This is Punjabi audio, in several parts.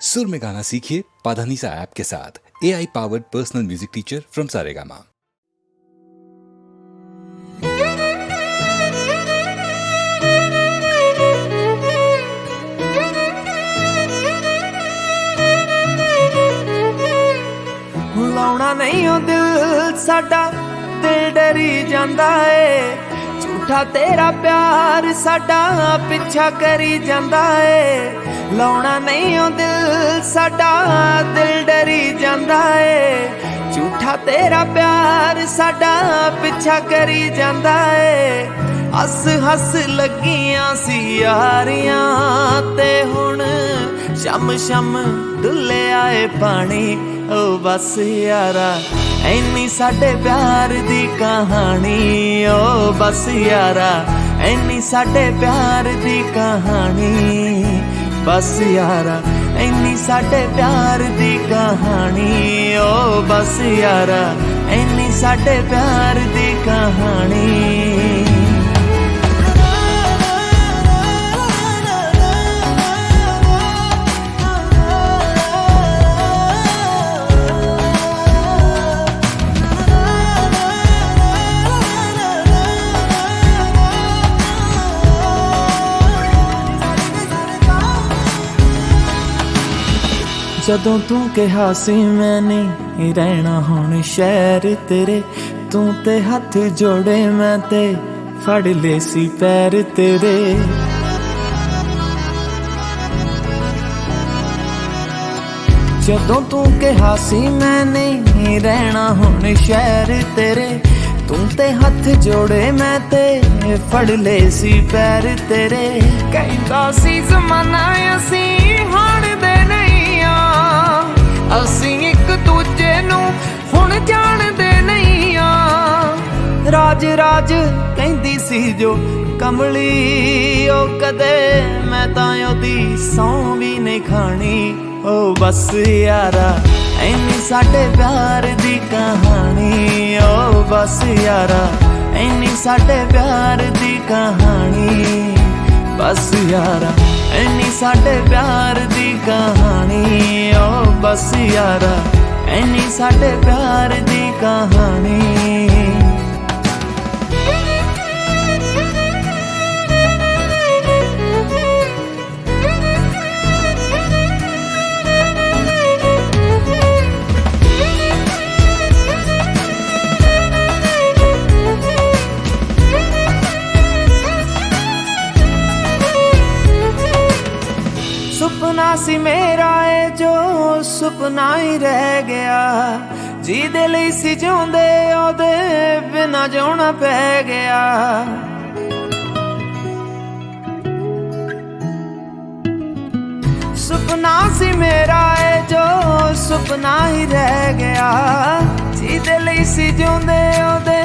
सुर में गाना सीखिए पाधानीसा ऐप के साथ A I powered personal music teacher from Saregama ਲਾਉਣਾ ਨਹੀਂ ਉਹ ਦਿਲ ਸਾਡਾ ਦਿਲ ਡਰੀ ਜਾਂਦਾ ਏ ਝੂਠਾ ਤੇਰਾ ਪਿਆਰ ਸਾਡਾ ਪਿੱਛਾ ਕਰੀ ਜਾਂਦਾ ਏ। ਲਾਉਣਾ ਨਹੀਂ ਉਹ ਦਿਲ, ਸਾਡਾ ਦਿਲ ਡਰੀ ਜਾਂਦਾ ਏ। ਝੂਠਾ ਤੇਰਾ ਪਿਆਰ ਸਾਡਾ ਪਿੱਛਾ ਕਰੀ ਜਾਂਦਾ ਏ। ਹੱਸ ਹੱਸ ਲੱਗੀਆਂ ਸੀ ਯਾਰੀਆਂ ਤੇ ਹੁਣ ਸ਼ਮ ਸ਼ਮ ਡੁੱਲਿਆ ਏ ਪਾਣੀ। ਓ ਬਸ ਯਾਰਾ। ਐਨੀ ਸਾਡੇ ਪਿਆਰ ਦੀ ਕਹਾਣੀ, ਓ ਬਸ ਯਾਰਾ। ਐਨੀ ਸਾਡੇ ਪਿਆਰ ਦੀ ਕਹਾਣੀ, ਬਸ ਯਾਰਾ। ਐਨੀ ਸਾਡੇ ਪਿਆਰ ਦੀ ਕਹਾਣੀ, ਓ ਬਸ ਯਾਰਾ। ਐਨੀ ਸਾਡੇ ਪਿਆਰ ਦੀ ਕਹਾਣੀ। ਜਦੋਂ ਤੂੰ ਕਿਹਾ ਸੀ ਮੈਂ ਨਹੀਂ ਰਹਿਣਾ ਹੁਣ ਸ਼ਹਿਰ ਤੇਰੇ, ਤੂੰ ਤੇ ਹੱਥ ਜੋੜੇ ਮੈਂ ਤੇ ਫੜ ਲਏ ਸੀ ਪੈਰ ਤੇਰੇ। ਜਦੋਂ ਤੂੰ ਕਿਹਾ ਸੀ ਮੈਂ ਨਹੀਂ ਰਹਿਣਾ ਹੁਣ ਸ਼ਹਿਰ ਤੇਰੇ, ਤੂੰ ਤੇ ਹੱਥ ਜੋੜੇ ਮੈਂ ਤੇ ਫੜ ਲਏ ਸੀ ਪੈਰ ਤੇਰੇ। ਕਹਿੰਦਾ ਸੀ, ਜ਼ਮਾਨਾ ਅਸੀਂ ਹਾਣਦੇ ਅਸੀਂ ਇੱਕ ਦੂਜੇ ਨੂੰ ਹੁਣ ਜਾਣਦੇ ਨਹੀਂ ਆ। ਰਾਜ ਰਾਜ ਕਹਿੰਦੀ ਸੀ ਜੋ ਕਮਲੀ, ਉਹ ਕਦੇ ਮੈਂ ਤਾਂ ਉਹਦੀ ਸੌਂ ਵੀ ਨਹੀਂ ਖਾਣੀ। ਓ ਬਸ ਯਾਰਾ, ਐਨੀ ਸਾਡੇ ਪਿਆਰ ਦੀ ਕਹਾਣੀ। ਓ ਬਸ ਯਾਰਾ, ਐਨੀ ਸਾਡੇ ਪਿਆਰ ਦੀ ਕਹਾਣੀ। ਬਸ ਯਾਰਾ ਐਨੀ ਸਾਡੇ ਪਿਆਰ ਦੀ ਕਹਾਣੀ, ਓ ਬਸ ਯਾਰਾ ਐਨੀ ਸਾਡੇ ਪਿਆਰ ਦੀ ਕਹਾਣੀ। ਸੁਪਨਾ ਸੀ ਮੇਰਾ ਏ ਜੋ ਸੁਪਨਾ ਹੀ ਰਹਿ ਗਿਆ। ਜਿਹਦੇ ਲਈ ਸੀ ਜਿਉਂਦੇ, ਉਹਦੇ ਬਿਨਾ ਜਿਉਣਾ ਪੈ ਗਿਆ। ਸੁਪਨਾ ਸੀ ਮੇਰਾ ਏ ਜੋ ਸੁਪਨਾ ਹੀ ਰਹਿ ਗਿਆ। ਜਿਹਦੇ ਲਈ ਸੀ ਜਿਉਂਦੇ, ਉਹਦੇ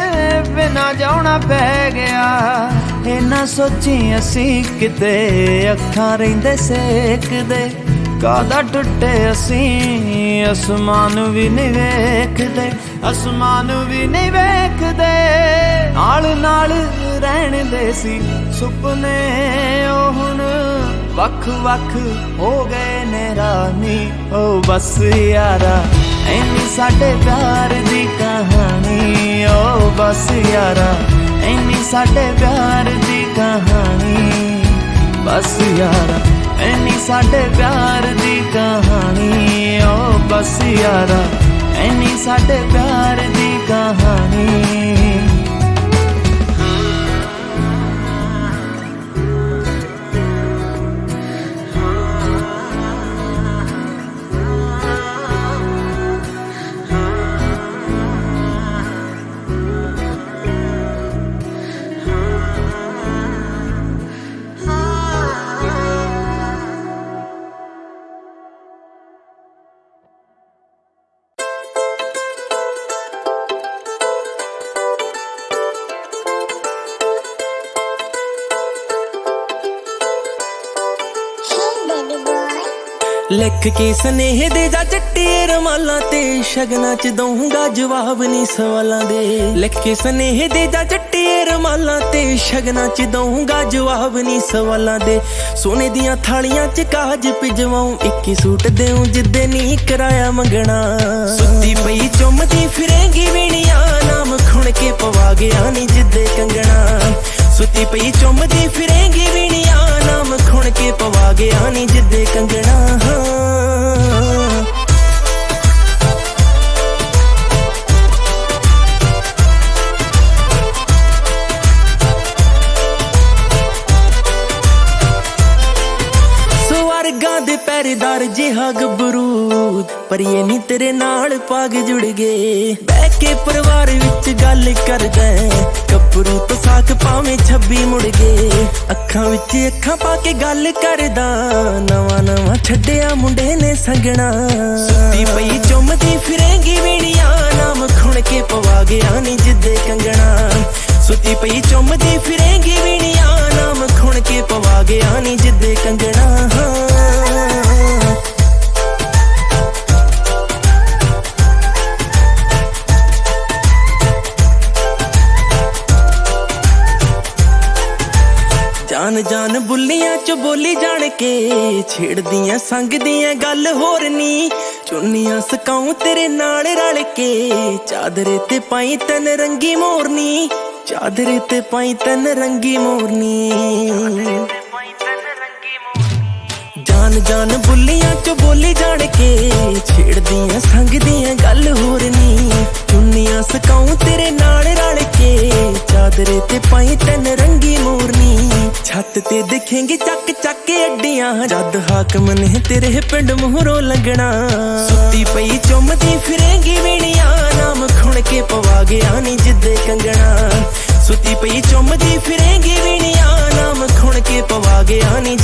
ਬਿਨਾ ਜਾਉਣਾ ਪੈ ਗਿਆ। ਇਹ ਨਾ ਸੋਚੀ ਅਸੀਂ ਕਿਤੇ ਅੱਖਾਂ ਰਹਿੰਦੇ ਸੇਕਦੇ। ਕਾਦਾ ਟੁੱਟੇ ਅਸੀਂ, ਅਸਮਾਨ ਵੀ ਨਹੀਂ ਵੇਖਦੇ, ਅਸਮਾਨ ਵੀ ਨਹੀਂ ਵੇਖਦੇ। ਨਾਲ ਨਾਲ ਰਹਿਣ ਦੇ ਸੀ ਸੁਪਨੇ, ਉਹ ਹੁਣ ਵੱਖ ਵੱਖ ਹੋ ਗਏ ਨੇ ਰਾਨੀ। ਓ ਬਸ ਯਾਰਾ ਐਨੀ ਸਾਡੇ ਪਿਆਰ ਦੀ ਕਹਾਣੀ ਸਾਡੇ ਪਿਆਰ ਦੀ ਕਹਾਣੀ। ਬਸ ਯਾਰਾ, ਐਨੀ ਸਾਡੇ ਪਿਆਰ ਦੀ ਕਹਾਣੀ। ਓ ਬਸ ਯਾਰਾ, ਐਨੀ ਸਾਡੇ ਪਿਆਰ ਦੀ ਕਹਾਣੀ। ਲਿਖ ਕੇ ਸਨੇਹ ਦੇ ਜਾ ਚਿੱਟੇ ਰਮਾਲਾਂ ਤੇ ਸ਼ਗਨਾਂ ਚ ਦਊਂਗਾ ਜਵਾਬ ਨਹੀਂ ਸਵਾਲਾਂ ਦੇ। ਲਿਖ ਕੇ ਸਨੇਹ ਦੇ ਜਾ ਚਿੱਟੇ ਰਮਾਲਾਂ ਤੇ ਸ਼ਗਨਾਂ ਚ ਦਊਂਗਾ ਜਵਾਬ ਨਹੀਂ ਸਵਾਲਾਂ ਦੇ। ਸੋਨੇ ਦੀਆਂ ਥਾਲੀਆਂ ਚ ਕਾਜ ਪਿਜਵਾਉਂ ਇੱਕੀ ਸੂਟ ਦੇਉਂ ਜਿੱਦੇ ਨਹੀਂ ਕਰਾਇਆ ਮੰਗਣਾ। ਸੁੱਤੀ ਪਈ ਚੁੰਮਦੀ ਫਿਰੇਂਗੀ ਵੀਣੀਆਂ, ਨਾਮ ਖੁਣ ਕੇ ਪਵਾ ਗਿਆ ਨਹੀਂ ਜਿੱਦੇ ਕੰਗਣਾ। ਸੁੱਤੀ ਪਈ ਚੁੰਮਦੀ ਫਿਰੇਂਗੀ ਵੀਣੀਆਂ। ਨਾਮ ਖੁਣ ਕੇ ਪਵਾ ਗਿਆ ਨਹੀਂ ਜਿੱਦੇ ਕੰਗਣਾ। ਹਾਂ ਗੱਭਰੂ ਪਰ ਤੇਰੇ ਨਾਲ ਪਾਗ ਜੁੜ ਗਏ। ਬਹਿ ਕੇ ਪਰਿਵਾਰ ਵਿੱਚ ਗੱਲ ਕਰਦਾ ਗੱਭਰੂ ਤੋਂ ਸਾਖ ਪਾਵੇਂ ਛੱਬੀ ਮੁੜ ਗਏ। ਅੱਖਾਂ ਵਿੱਚ ਅੱਖਾਂ ਪਾ ਕੇ ਗੱਲ ਕਰਦਾ। ਨਵਾਂ ਨਵਾਂ ਛੱਡਿਆ ਮੁੰਡੇ ਨੇ ਸੰਗਣਾ ਸੁੱਤੀ ਪਈ ਚੁੰਮਦੀ ਫਿਰੇਂਗੀ ਵੀਣੀਆਂ। ਨਾਮ ਖੁਣ ਕੇ ਪਵਾ ਗਿਆ ਨੀ ਜਿੱਦੇ ਕੰਗਣਾ। ਸੁੱਤੀ ਪਈ ਚੁੰਮਦੀ ਫਿਰੇਂਗੀ ਵੀਣੀਆਂ। ਨਾਮ ਖੁਣ ਕੇ ਪਵਾ ਗਿਆ ਨਹੀਂ ਜਿੱਦੇ ਕੰਗਣਾ। ਹਾਂ ਜਾਨ ਬੁੱਲੀਆਂ ਚ ਬੋਲੀ ਜਾਣ ਕੇ ਛੇੜਦੀਆਂ ਸੰਗਦੀਆਂ ਗੱਲ ਹੋਰ ਨੀ। ਚੁੰਨੀਆਂ ਸਕਾਉ ਤੇਰੇ ਨਾਲ ਰਲ ਕੇ, ਚਾਦਰੇ ਤੇ ਪਾਈ ਤਨ ਰੰਗੀ ਮੋਰਨੀ। ਚਾਦਰੇ ਤੇ ਪਾਈ ਤਨ ਰੰਗੀ ਮੋਰਨੀ। ਜਾਨ ਜਾਨ ਬੁੱਲੀਆਂ ਚ ਬੋਲੀ ਜਾਣ ਕੇ ਛੇੜਦੀਆਂ ਸੰਗ ਗੱਲ ਹੋਰ ਨੀ। ਚੁੰਨੀਆਂ ਸਕਾਉ ਤੇਰੇ ਨਾਲ ਰਲ ਕੇ, ਚਾਦਰੇ ਤੇ ਪਾਈ ਤਨ ਰੰਗੀ ਮੋਰਨੀ। ਛੱਤ ਤੇ ਦਿਖੇਂਗੀ ਚੱਕ ਚੱਕ ਅੱਡੀਆਂ, ਜਦ ਹਾਕਮ ਨੇ ਤੇਰੇ ਪਿੰਡ ਮੂਹਰੋਂ ਲੱਗਣਾ ਸੁੱਤੀ ਪਈ ਚੁੰਮਦੀ ਫਿਰੇਂਗੀ ਵੀਣੀਆਂ, ਨਾਮ ਖੁਣ ਕੇ ਪਵਾ ਗਿਆ ਨਹੀਂ ਜਿੱਦੇ ਕੰਗਣਾ। ਸੁੱਤੀ ਪਈ ਚੁੰਮਦੀ ਫਿਰੇਂਗੀ ਵੀਣੀਆਂ, ਨਾਮ ਖੁਣ ਕੇ ਪਵਾ ਗਿਆ ਨਹੀਂ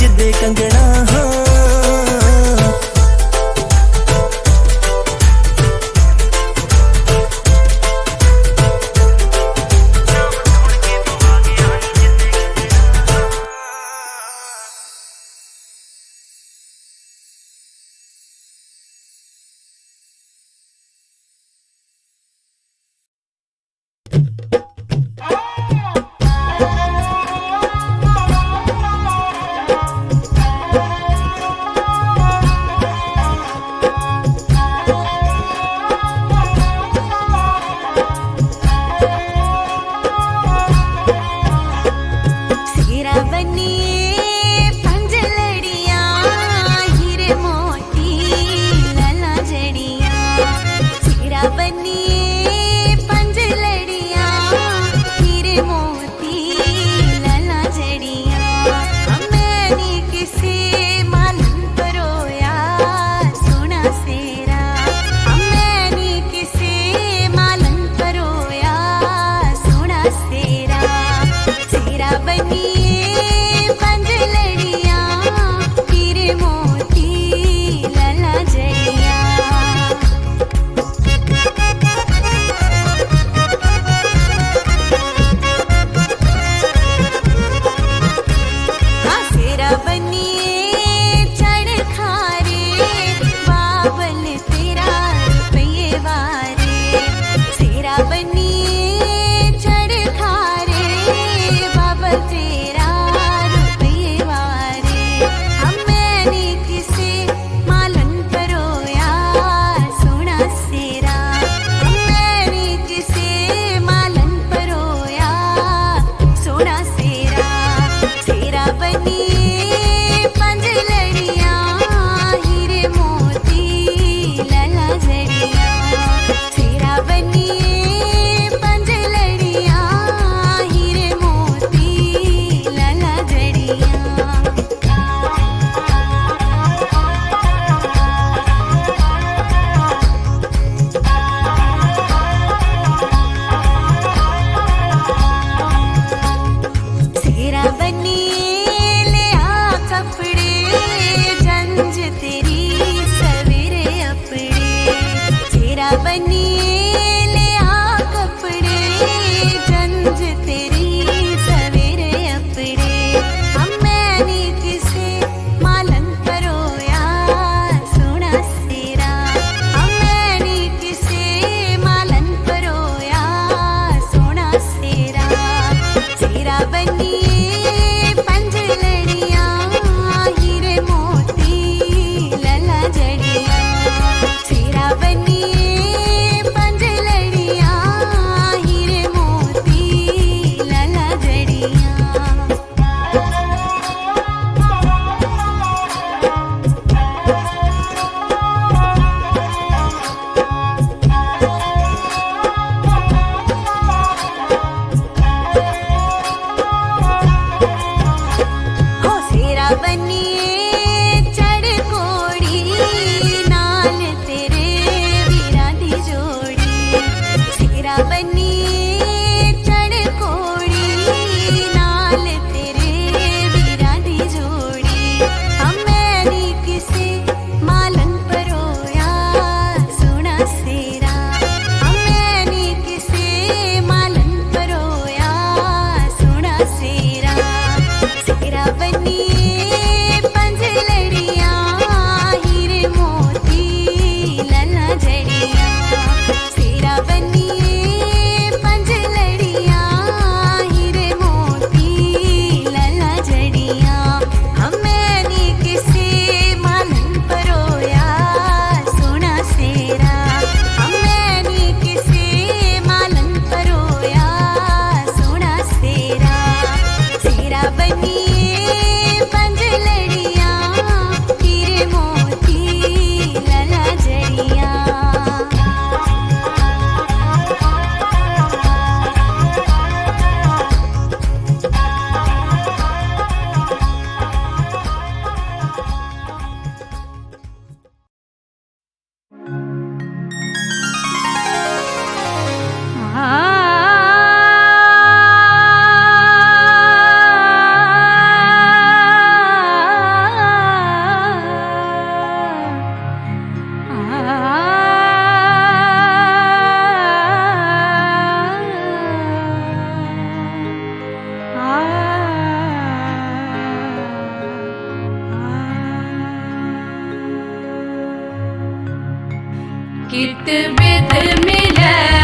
ਕਿਤ ਬਿਦ ਮਿਲੈ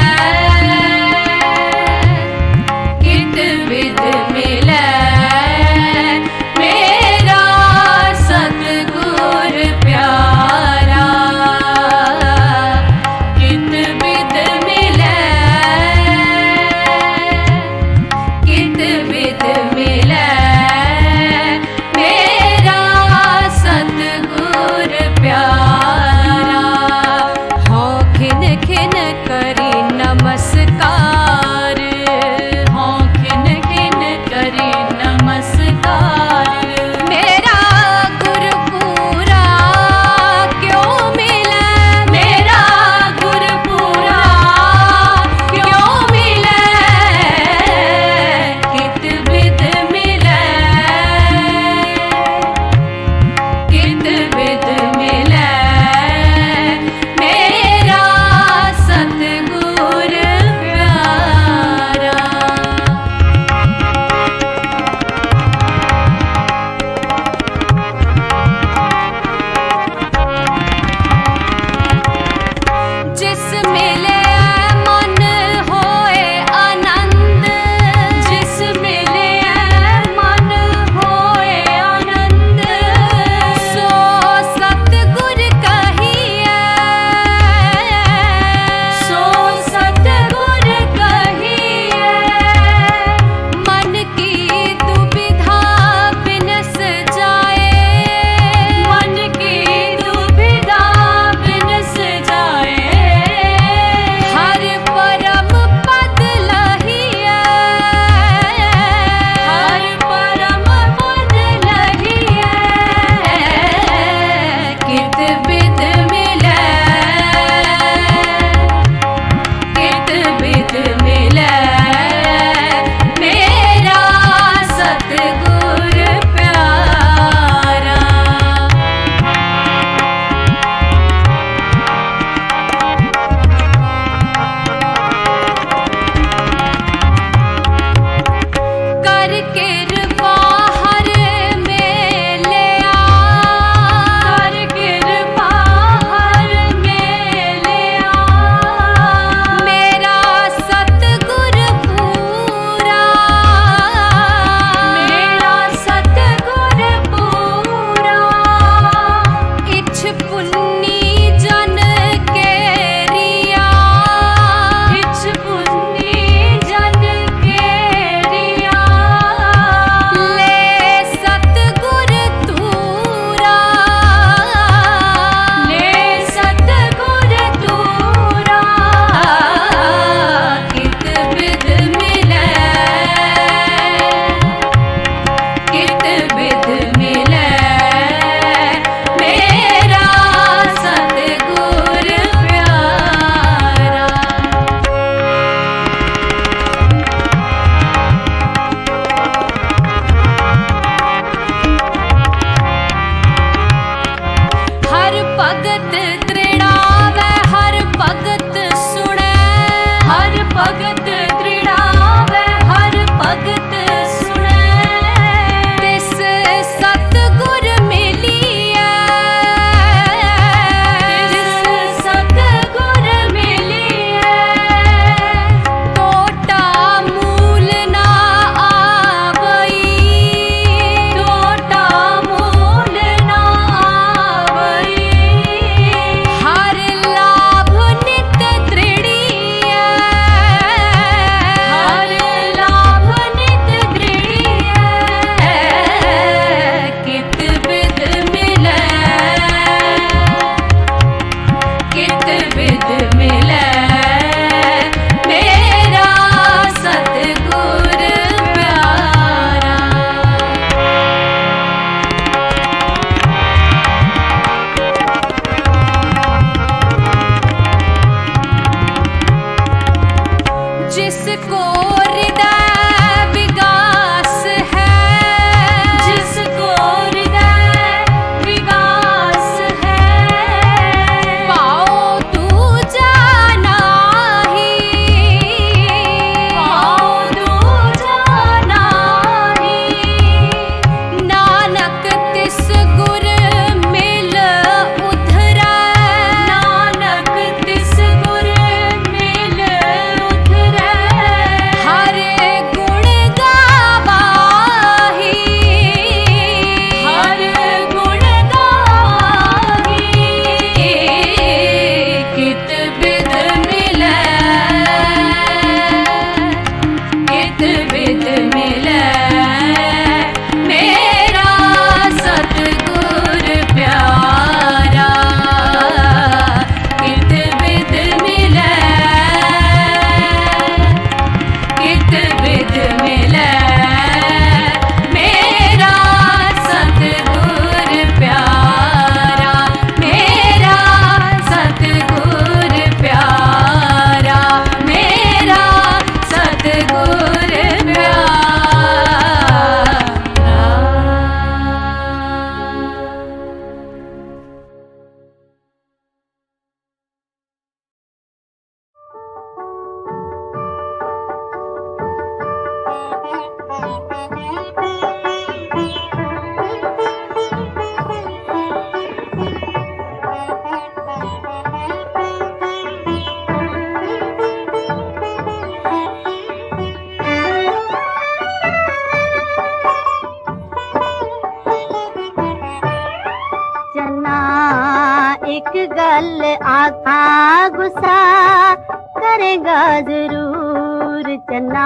ਕਰੇਗਾ ਜ਼ਰੂਰ ਚੰਨਾ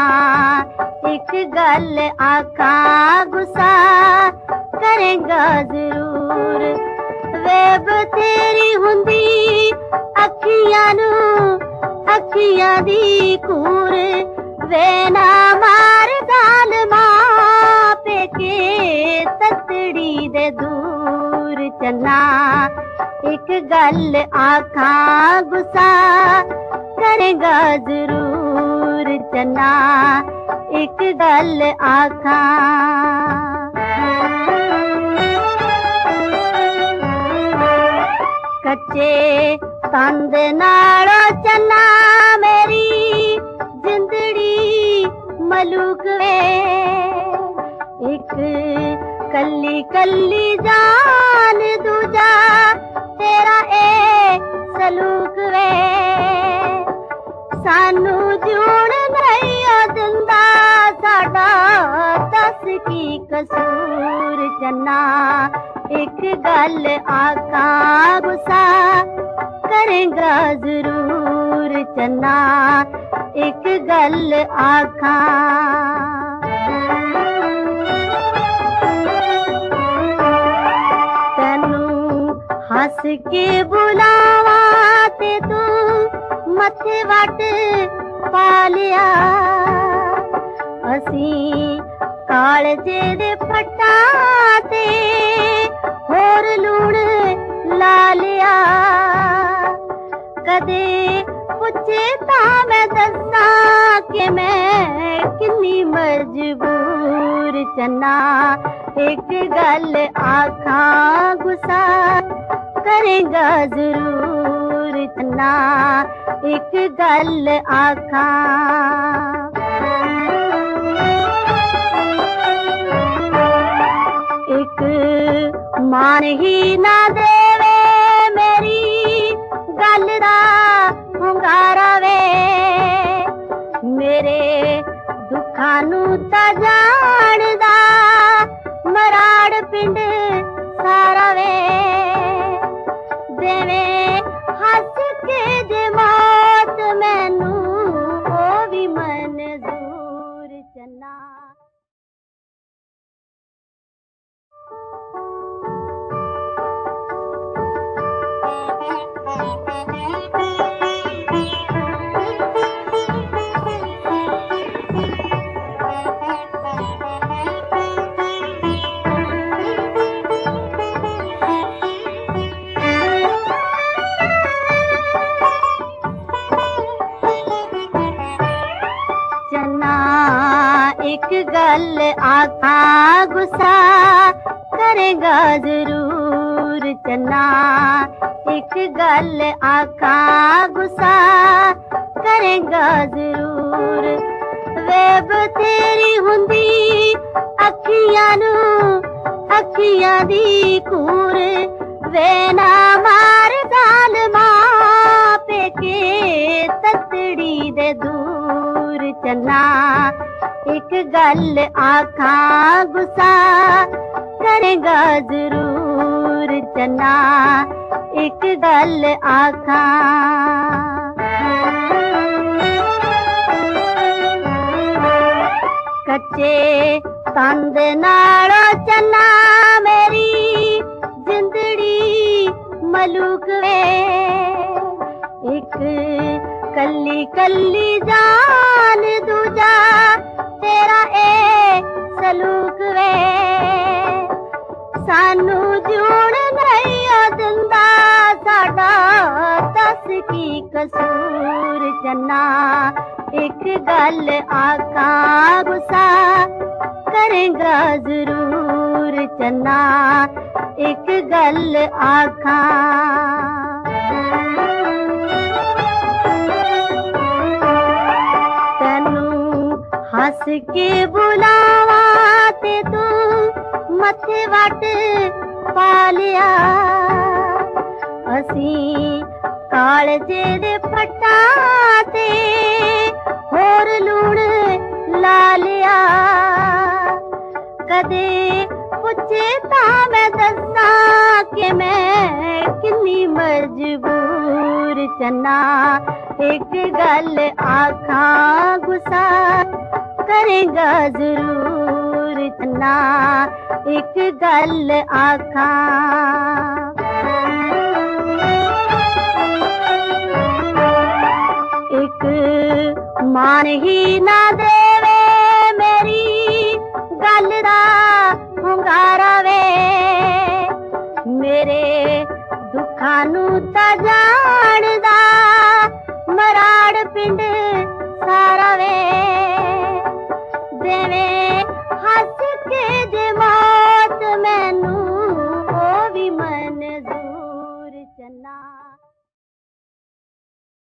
ਇੱਕ ਗੱਲ ਆਖਾਂ ਗੁੱਸਾ ਕਰੇਗਾ ਜ਼ਰੂਰ ਵੇ ਬਤੇਰੀ ਹੁੰਦੀ ਅੱਖੀਆਂ ਨੂੰ ਅੱਖੀਆਂ ਦੀ ਕੂਰ ਵੇ ਨਾ ਮਾਰ ਗਾਲ ਮਾਂ ਪੇਕੇ ਤਤੜੀ ਦੇ ਦੂਰ ਚੰਨਾ ਇੱਕ ਗੱਲ ਆਖਾਂ ਗੁੱਸਾ ਕਰੇਗਾ ਜ਼ਰੂਰ ਚੰਨਾ ਇੱਕ ਗੱਲ ਆਖਾਂ ਕੱਚੇ ਤੰਦ ਨਾਲ ਚੰਨਾ ਮੇਰੀ ਜਿੰਦੜੀ ਮਲੂਕ ਵੇ ਇੱਕ ਕੱਲੀ ਕੱਲੀ ਜਾਨ ਦੂਜਾ ਤੇਰਾ ਏ ਸਲੂਕ ਵੇ ਸਾਨੂੰ ਜੂਣ ਨਹੀਂ ਦਿੰਦਾ, ਸਾਡਾ ਦੱਸ ਕੀ ਕਸੂਰ ਚੰਨਾ ਇੱਕ ਗੱਲ ਆਖਾਂ, ਗੁੱਸਾ ਕਰੇਗਾ ਜ਼ਰੂਰ ਚੰਨਾ ਇੱਕ ਗੱਲ ਆਖਾਂ, ਤੈਨੂੰ ਹੱਸ ਕੇ ਬੁਲਾ ਮੱਥੇ ਵੱਟ ਪਾ ਲਿਆ ਅਸੀਂ ਕਾਲਜੇ ਦੇ ਫੱਟਾਂ ਤੇ ਹੋਰ ਲੂਣ ਲਾ ਲਿਆ। ਕਦੇ ਪੁੱਛੇ ਤਾਂ ਮੈਂ ਦੱਸਾਂ ਕਿ ਮੈਂ ਕਿੰਨੀ ਮਜਬੂਰ ਚੰਨਾ। ਇੱਕ ਗੱਲ ਆਖਾਂ, ਗੁੱਸਾ ਕਰੇਗਾ ਜ਼ਰੂਰ। ਚੰਨਾ ਇੱਕ ਗੱਲ ਆਖਾਂ। ਇੱਕ ਮਾਨ ਹੀ ਨਾ ਦੇਵੇ ਮੇਰੀ ਗੱਲ ਦਾ ਹੁੰਗਾਰਾ ਵੇ। ਮੇਰੇ ਦੁੱਖਾਂ ਨੂੰ ਤਾਂ ਜ਼ਰੂਰ ਚੰਨਾ, ਇੱਕ ਗੱਲ ਆਖਾਂ ਗੁੱਸਾ ਕਰੇਗਾ ਜ਼ਰੂਰ। ਵੇ ਬਤੇਰੀ ਹੁੰਦੀ ਅੱਖੀਆਂ ਨੂੰ, ਅੱਖੀਆਂ ਦੀ ਕੂਰ। ਵੇ ਨਾ ਮਾਰ ਗਾਲ ਮਾਂ ਪੇਕੇ ਤਤੜੀ ਦੇ ਦੂਰ। ਚੰਨਾ, ਇੱਕ ਗੱਲ ਆਖਾਂ ਗੁੱਸਾ ਕਰੇਗਾ ਜ਼ਰੂਰ ਚੰਨਾ, ਇੱਕ ਗੱਲ ਆਖਾਂ। ਕੱਚੇ ਤੰਦ ਨਾਲ ਚੰਨਾ ਮੇਰੀ ਜਿੰਦੜੀ ਮਲੂਕ ਵੇ। ਇੱਕ ਕੱਲੀ ਕੱਲੀ ਜਾਨ ਦੂਜਾ ਤੇਰਾ ਏ ਸਲੂਕ ਸਾਨੂੰ ਜੂਣ ਨਹੀਂ ਓ ਦਿੰਦਾ, ਸਾਡਾ ਦੱਸ ਕੀ ਕਸੂਰ ਚੰਨਾ ਇੱਕ ਗੱਲ ਆਖਾਂ, ਗੁੱਸਾ ਕਰੇਗਾ ਜ਼ਰੂਰ ਚੰਨਾ ਇੱਕ ਗੱਲ ਆਖਾਂ। ਤੈਨੂੰ ਹੱਸ ਕੇ ਬੁਲਾਵਾਂ ਮੱਥੇ ਵੱਟ ਲਿਆ ਅਸੀਂ ਕਾਲਜੇ ਦੇ ਫੱਟਾਂ ਤੇ ਹੋਰ ਲੂਣ ਲਾ ਲਿਆ। ਕਦੇ ਪੁੱਛੇ ਤਾਂ ਮੈਂ ਦੱਸਾਂ ਕਿ ਮੈਂ ਕਿੰਨੀ ਮਜਬੂਰ ਚੰਨਾ। ਇੱਕ ਗੱਲ ਆਖਾਂ, ਗੁੱਸਾ ਕਰੇਗਾ ਜ਼ਰੂਰ। ਇਤਨਾ ਇੱਕ ਗੱਲ ਆਖਾਂ। ਇੱਕ ਮਾਨ ਹੀ ਨਾ ਦੇਵੇ ਮੇਰੀ ਗੱਲ ਦਾ ਹੁੰਗਾਰਾ ਵੇ। ਮੇਰੇ ਦੁੱਖਾਂ ਨੂੰ ਤਾਂ